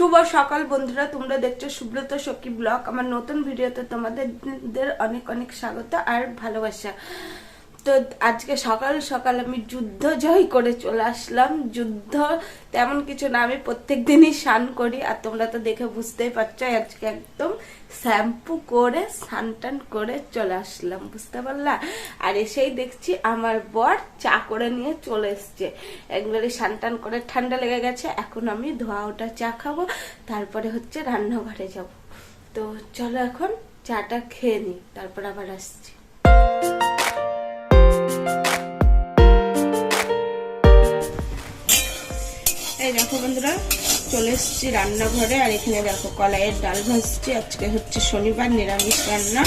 শুভ সকাল বন্ধুরা, তোমরা দেখছ সুব্রত সখী ব্লগ। আমার নতুন ভিডিওতে তোমাদের অনেক অনেক স্বাগত আর ভালোবাসা। তো আজকে সকাল সকাল আমি যুদ্ধ জয় করে চলে আসলাম। যুদ্ধ তেমন কিছু না, আমি প্রত্যেক দিনই স্নান করি আর তোমরা তো দেখে বুঝতেই পারছ আজকে একদম শ্যাম্পু করে, স্নান টান করে চলে আসলাম, বুঝতে পারলা? আর এসেই দেখছি আমার বর চা করে নিয়ে চলে এসছে। একবারে স্নান টান করে ঠান্ডা লেগে গেছে, এখন আমি ধোয়া ওটা চা খাব, তারপরে হচ্ছে রান্নাঘরে যাব। তো চলো এখন চাটা খেয়ে নিই, তারপর আবার আসছি। দেখো বন্ধুরা, চলে এসেছি রান্নাঘরে, আর এখানে দেখো কলাইয়ের ডাল ভাজছি। আজকে হচ্ছে শনিবার, নিরামিষ রান্না।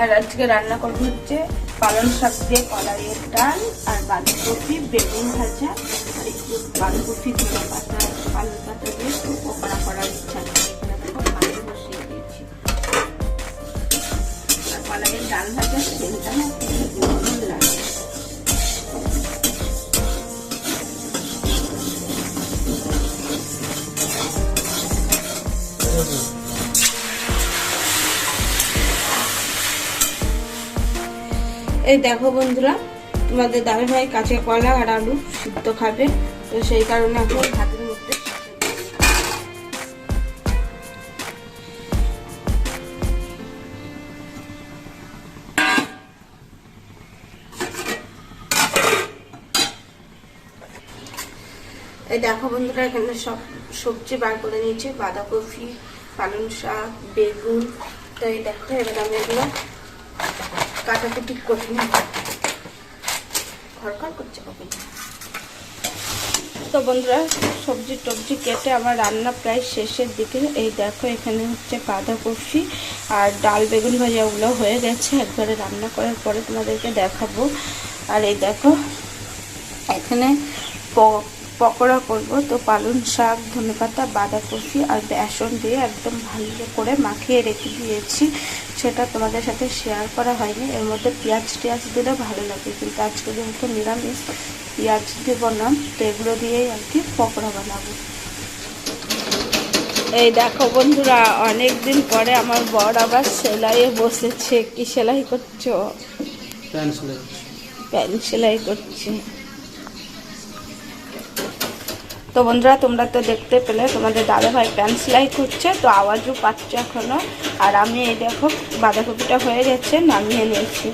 আর আজকে রান্না করব হচ্ছে পালং শাক দিয়ে কলাইয়ের ডাল আর বাঁধাকপি, বেগুন ভাজা, আর একটু বাঁধাকপি ধনে পাতা আলু পাতা দিয়ে একটু পকোড়া করার এই দেখো বন্ধুরা, তোমাদের দাদা ভাই কাঁচা কলা আর আলু সিদ্ধ খাবে। তো সেই কারণে এখন ভাতের মধ্যে এই দেখো বন্ধুরা, এখানে সব সবজি বার করে নিয়েছি, বাঁধাকপি, পালং শাক, বেগুন। তো এই দেখো, এবার আমি এগুলো কাটাকুটি করে নিই খড়খড় করছে কখন? তো বন্ধুরা, সবজি টবজি কেটে আমার রান্না প্রায় শেষের দিকে। এই দেখো, এখানে হচ্ছে বাঁধাকপি আর ডাল বেগুন ভাজা ওগুলো হয়ে গেছে। একবারে রান্না করার পরে তোমাদেরকে দেখাবো। আর এই দেখো, এখানে পকোড়া করব। তো পালং শাক ধনেপাতা বাঁধাকপি আর বেসন দিয়ে একদম ভালো করে মাখিয়ে রেখে দিয়েছি। সেটা তোমাদের সাথে শেয়ার করা হয়নি। এর মধ্যে পেঁয়াজ টিয়াজ দিলে ভালো লাগে। কিন্তু আজকে যেহেতু নিরামিষ পেঁয়াজ দেবো না। তো এগুলো দিয়েই আর কি পকোড়া বানাবো। এই দেখো বন্ধুরা অনেক দিন পরে আমার বর আবার সেলাইয়ে বসেছে। কি সেলাই করছ? প্যান্ট প্যান্ট সেলাই করছে। তো বন্ধুরা, তোমরা তো দেখতে পেলে, তোমাদের দাদা ভাই প্যান্ট সেলাই করছে, তো আওয়াজও পাচ্ছ এখনও আর আমি এই দেখো, বাঁধাকপিটা হয়ে গেছে, নামিয়ে নিয়েছি।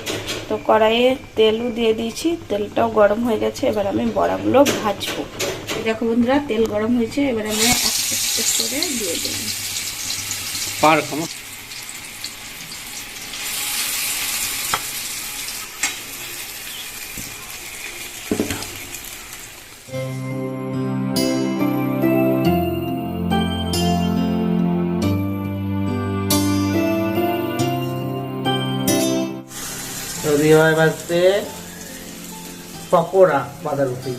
তো কড়াইয়ে তেলও দিয়ে দিয়েছি, তেলটাও গরম হয়ে গেছে, এবার আমি বড়াগুলো ভাজবো। দেখো বন্ধুরা, তেল গরম হয়েছে, এবার আমি করে দিয়ে দেবো। যদি হয় বাজতে পকোড়া বাঁধাকপি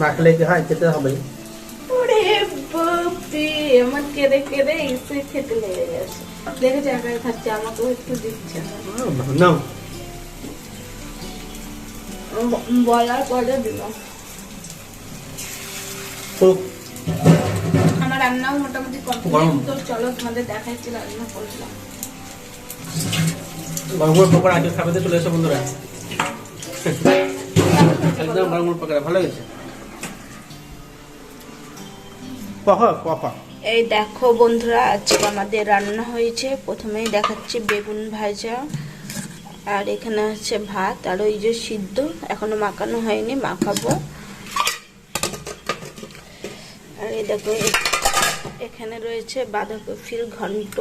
মাখলে কি হয়? খেতে হবে। ওরে বাপরে আমার কেঁদে কেঁদে এসে খেতে লেগে গেছে। দেখে জায়গায় খাচ্ছে আমাকেও একটু দিচ্ছে। না নাও বলার পরে দিল। আমার রান্নাও মোটামুটি। কমপ্লিট। তো চলো তোমাদের দেখাচ্ছি রান্না করলাম। পকোড়া খাবে চলে এসো বন্ধুরা। একদম পকোড়া, ভালো হয়েছে। এই দেখো বন্ধুরা, আজকে আমাদের রান্না হয়েছে। প্রথমেই দেখাচ্ছি বেগুন ভাজা, আর এখানে আছে ভাত, আর ওই যে সিদ্ধ। এখনও মাখানো হয়নি, মাখাবো। আর এই দেখো এখানে রয়েছে বাঁধাকপির ঘন্ট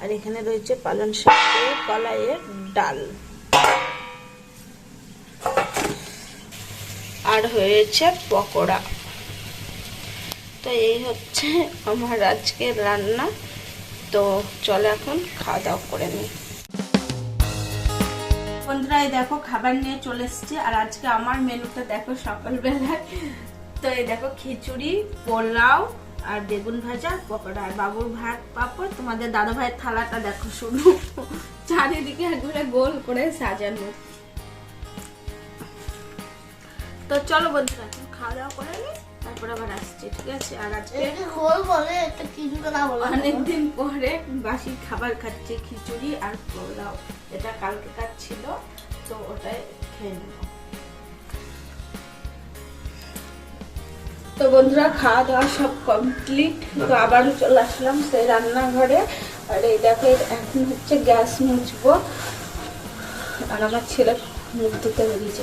আর এখানে রয়েছে পালং শাকের কলাইয়ের ডাল। আর হয়েছে পকোড়া। তো এই হচ্ছে আমার আজকের রান্না। তো চলো এখন খাওয়া দাওয়া করে নিই। বন্ধুরা, এই দেখো খাবার নিয়ে চলে এসেছি। আর আজকে আমার মেনুটা দেখো সকালবেলায়, তো এই দেখো খিচুড়ি, পোলাও আর বেগুন ভাজা পকোড়া আর বাবুর ভাত পাপড়। তোমাদের দাদা ভাইয়ের থালাটা দেখো শুধু। চারিদিকে একবারে গোল করে সাজানো। তো চলো বন্ধুরা খাওয়া দাওয়া করে নি তারপর আবার আসছি ঠিক আছে? আর আজকে অনেকদিন পরে বাসি খাবার খাচ্ছি খিচুড়ি আর পোলাও। এটা কালকে কাজ ছিল তো ওটাই খেয়ে নেব। তো বন্ধুরা খাওয়া দাওয়া সব কমপ্লিট তো আবারও চলে আসলাম সেই রান্নাঘরে। আর এই দেখো এখন হচ্ছে গ্যাস মুছবো। আর আমার ছেলে মুখ ধুতে বেরিয়েছে।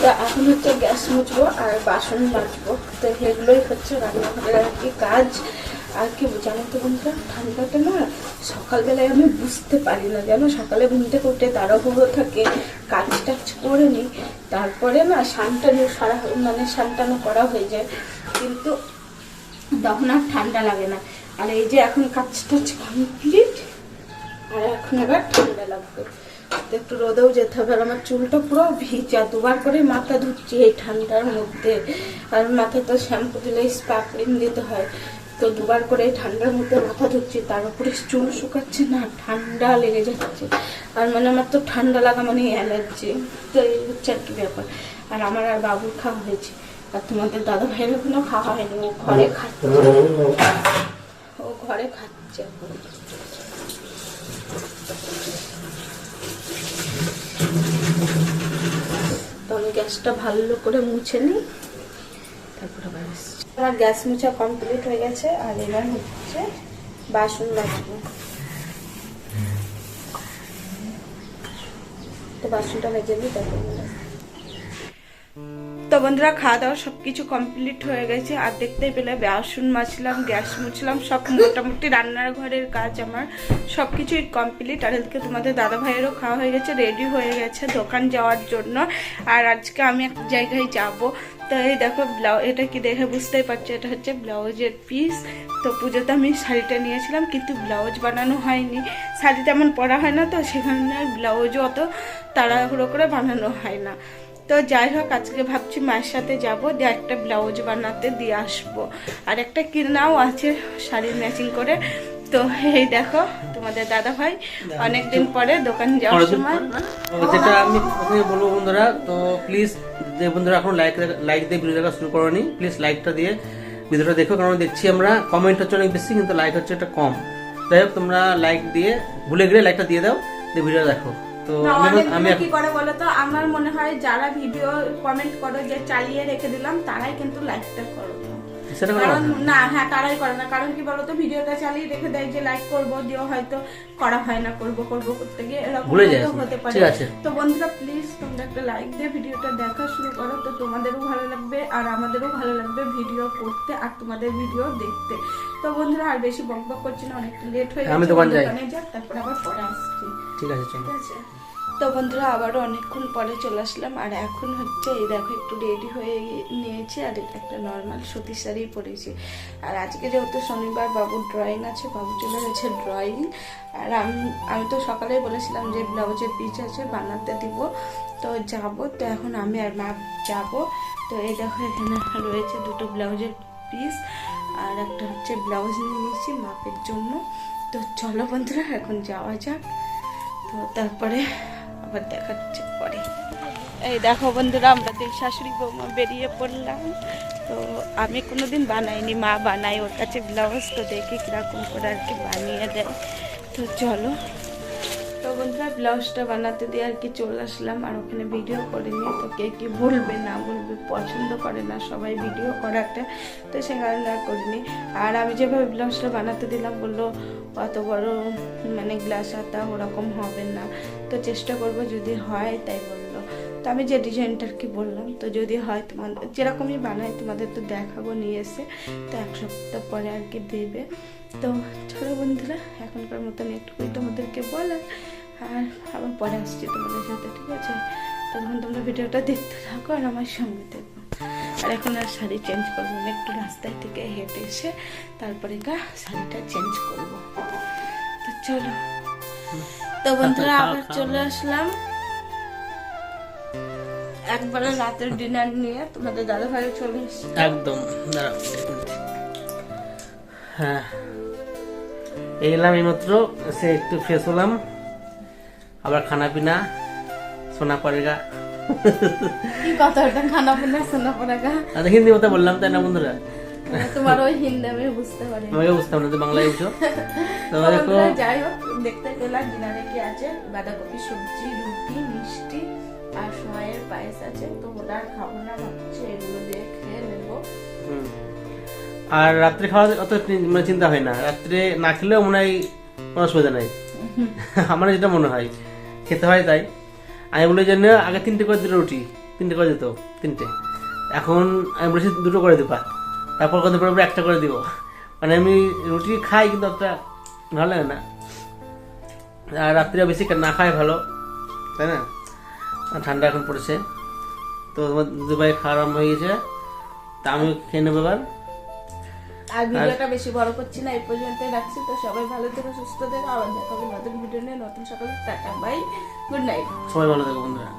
তো এখন হচ্ছে গ্যাস মুছবো আর বাসন মাজবো। তো এগুলোই হচ্ছে রান্নাঘরের আর কি কাজ। আর কি জানো তো বন্ধুরা ঠান্ডাটা না সকালবেলায় আমি বুঝতে পারি না। জানো সকালে ঘুম থেকে উঠে তাড়াহুড়ো থাকে কাজ টাজ করে নিই। তারপরে না সানটানো সারা মানে সানটানো করা হয়ে যায়। কিন্তু তখন আর ঠান্ডা লাগে না। আর এই যে এখন কাজ টাজ কমপ্লিট আর এখন আবার ঠান্ডা লাগবে। একটু রোদেও যেতে হবে, আর আমার চুলটা পুরো ভিজা, দুবার করে মাথা ধুচ্ছি এই ঠান্ডার মধ্যে। আর মাথায় তো শ্যাম্পু দিলে স্পা ক্রিম দিতে হয়। তো দুবার করে ঠান্ডার মধ্যে মাথা ধুচ্ছি, তার উপরে চুল শুকাচ্ছে না, ঠান্ডা লেগে যাচ্ছে। আর মানে আমার তো ঠান্ডা লাগা মানে অ্যালার্জি। তো এই হচ্ছে কি ব্যাপার। আর আমার আর বাবুর খাওয়া হয়েছে। আর তোমাদের দাদা ভাইয়ের কোনো খাওয়া হয়নি, ঘরে খাচ্ছে। ও ঘরে খাচ্ছে। তো আমি গ্যাসটা ভালো করে মুছে নিই, তারপর আবার আমার গ্যাস মুছা কমপ্লিট হয়ে গেছে, আর এবার হচ্ছে বাসন মাজবো। তো বাসনটা মেজে নিই, তারপর। তো বন্ধুরা, খাওয়া দাওয়া সব কিছু কমপ্লিট হয়ে গেছে। আর দেখতে পেলে বাসন মাজলাম, গ্যাস মুছলাম, সব মোটামুটি রান্নার ঘরের কাজ আমার। সব কিছুই কমপ্লিট আর এদিকে তোমাদের দাদা ভাইয়েরও খাওয়া হয়ে গেছে রেডি হয়ে গেছে দোকান যাওয়ার জন্য। আর আজকে আমি এক জায়গায় যাব। তো এই দেখো ব্লাউ এটা কি দেখে বুঝতেই পারছ? এটা হচ্ছে ব্লাউজের পিস তো পুজোতে আমি শাড়িটা নিয়েছিলাম, কিন্তু ব্লাউজ বানানো হয়নি। শাড়ি তেমন পরা হয় না তো, সেখানে ব্লাউজও অত তাড়াহুড়ো করে বানানো হয় না। তো যাই হোক আজকে ভাবছি মায়ের সাথে যাব দিয়ে একটা ব্লাউজ বানাতে দিয়ে আসব। আর একটা কিনাও আছে শাড়ির ম্যাচিং করে। তো এই দেখো তোমাদের দাদা ভাই অনেকদিন পরে দোকান যাওয়ার সময়? তো যেটা আমি প্রথমে বলব বন্ধুরা তো প্লিজ যে বন্ধুরা এখন লাইক লাইক দিয়ে ভিডিও দেখা শুরু করোনি প্লিজ লাইকটা দিয়ে ভিডিওটা দেখো কারণ দেখছি আমরা কমেন্ট হচ্ছে অনেক বেশি কিন্তু লাইক হচ্ছে একটা কম। যাই হোক তোমরা লাইক দিয়ে ভুলে গেলে লাইকটা দিয়ে দাও দিয়ে ভিডিও দেখো। তো আমি কি করে বলো তো আমার মনে হয় যারা ভিডিও কমেন্ট করো যে চালিয়ে রেখে দিলাম তারাই কিন্তু লাইকটা করো। সেটা কারণ না। হ্যাঁ তারাই করে না। কারণ কি বলতো ভিডিওটা চালিয়ে রেখে দেয় যে লাইক করব দিও হয়তো করা হয় না করব করব করতে গিয়ে এরকম হতে পারে। ঠিক আছে। তো বন্ধুরা প্লিজ তোমরা একটা লাইক দিয়ে ভিডিওটা দেখা শুরু করো। তো তোমাদেরও ভালো লাগবে আর আমাদেরও ভালো লাগবে ভিডিও করতে আর তোমাদের ভিডিও দেখতে। তো বন্ধুরা আর বেশি বক বক করছি না অনেকটা লেট হয়ে আমি দোকান যাই। তারপর আবার পরে আসছি। ঠিক আছে ঠিক আছে। তো বন্ধুরা, আবারও অনেকক্ষণ পরে চলে আসলাম। আর এখন হচ্ছে, এই দেখো, একটু রেডি হয়ে নিয়েছি, আর একটা নর্মাল সুতির শাড়ি পরেছি। আর আজকে যেহেতু শনিবার, বাবুর ড্রয়িং আছে, বাবু চলে গেছে ড্রয়িং আর আমি আমি তো সকালেই বলেছিলাম যে ব্লাউজের পিচ আছে, বানাতে দিব। তো যাব, তো এখন আমি আর মা যাব। তো এই দেখো, এখানে রয়েছে দুটো ব্লাউজের পিস আর একটা হচ্ছে ব্লাউজ নিয়ে নিয়েছি মাপের জন্য। তো চলো বন্ধুরা, এখন যাওয়া যাক। তো তারপরে আবার দেখা হচ্ছে পরে। এই দেখো বন্ধুরা, আমরা দুই শাশুড়ি বৌমা বেরিয়ে পড়লাম। তো আমি কোনোদিন বানাইনি, মা বানাই ওর কাছে ব্লাউজ তো দেখি কীরকম করে আর কি বানিয়ে দেয়। তো চলো বন্ধুরা, ব্লাউজটা বানাতে দিয়ে আর কি চলে আসলাম, আর ওখানে ভিডিও করে নিয়ে তো কে কি বলবে না বলবে, পছন্দ করে না সবাই ভিডিও করাতে, তো সে কারণে আর করিনি। আর আমি যেভাবে ব্লাউজটা বানাতে দিলাম, বলল, অত বড় মানে গ্লাস হাতা ওরকম হবে না। তো চেষ্টা করব যদি হয়, তাই বলল। তো আমি যে ডিজাইনটা আর কি বললাম, তো যদি হয় তোমাদের, যেরকমই বানাই তোমাদের তো দেখাবো নিয়ে এসে, তো এক সপ্তাহ পরে আর কি দেবে। তো চলো বন্ধুরা, এখনকার মতন একটুকুই তোমাদেরকে বলার। আর আবার পরে আসছি তোমাদের সাথে ঠিক আছে? তখন তোমরা ভিডিওটা দেখতে থাকো আর আমার সঙ্গে দেখো আর এখন আর শাড়ি চেঞ্জ করব না একটু রাস্তায় থেকে হেঁটে এসে তারপরে গা শাড়িটা চেঞ্জ করব। তো চলো। তো বন্ধুরা আবার চলে আসলাম। একবারে রাতের ডিনার নিয়ে তোমাদের দাদা ভাই চলে একদম দাঁড়াও হ্যাঁ। এই এলাম এইমাত্র সে একটু ফ্রেশ হলাম। আবার খানা পিনা সোনা পড়েগা কি কথা ওটা? খানা পিনা সোনা পড়া গা আর হিন্দি মতো বললাম তাই না বন্ধুরা? তোমার ওই হিন্দি আমি বুঝতে পারি আমাকে বুঝতাম না তো বাংলায় বুঝো তো দেখো। যাই হোক দেখতে পেলাম ডিনারে কি আছে? বাঁধাকপি সবজি রুটি মিষ্টি আর সময়ের পায়েস আছে। তো ওটা আর খাব না ভাবছি এগুলো দিয়ে খেয়ে নেব। আর রাত্রে খাওয়া অত মানে চিন্তা হয় না। রাত্রে না খেলেও মনে হয় কোনো অসুবিধা নাই। আমার যেটা মনে হয়। খেতে হয় তাই। আমি বলি জন্য আগে তিনটে করে দিল রুটি। তিনটে করে দিত, তিনটে। এখন আমি বলেছি, দুটো করে দিবা তারপর কত পরে একটা করে দিব। মানে আমি রুটি খাই, কিন্তু অতটা ভালো লাগে না। আর রাত্রে বেশি না খাই ভালো, তাই না? ঠান্ডা এখন পড়েছে। তো তোমার দুবাই খাওয়া আরম্ভ হয়ে গেছে। তা আমি খেয়ে নেব এবার। আর ভিডিওটা বেশি বড় করছি না এই পর্যন্তই রাখছি। তো সবাই ভালো থেকো সুস্থ থেকো। আবার দেখাবে নতুন ভিডিও নিয়ে। নতুন সকালে টাটা বাই গুড নাইট সবাই ভালো থাকো বন্ধুরা।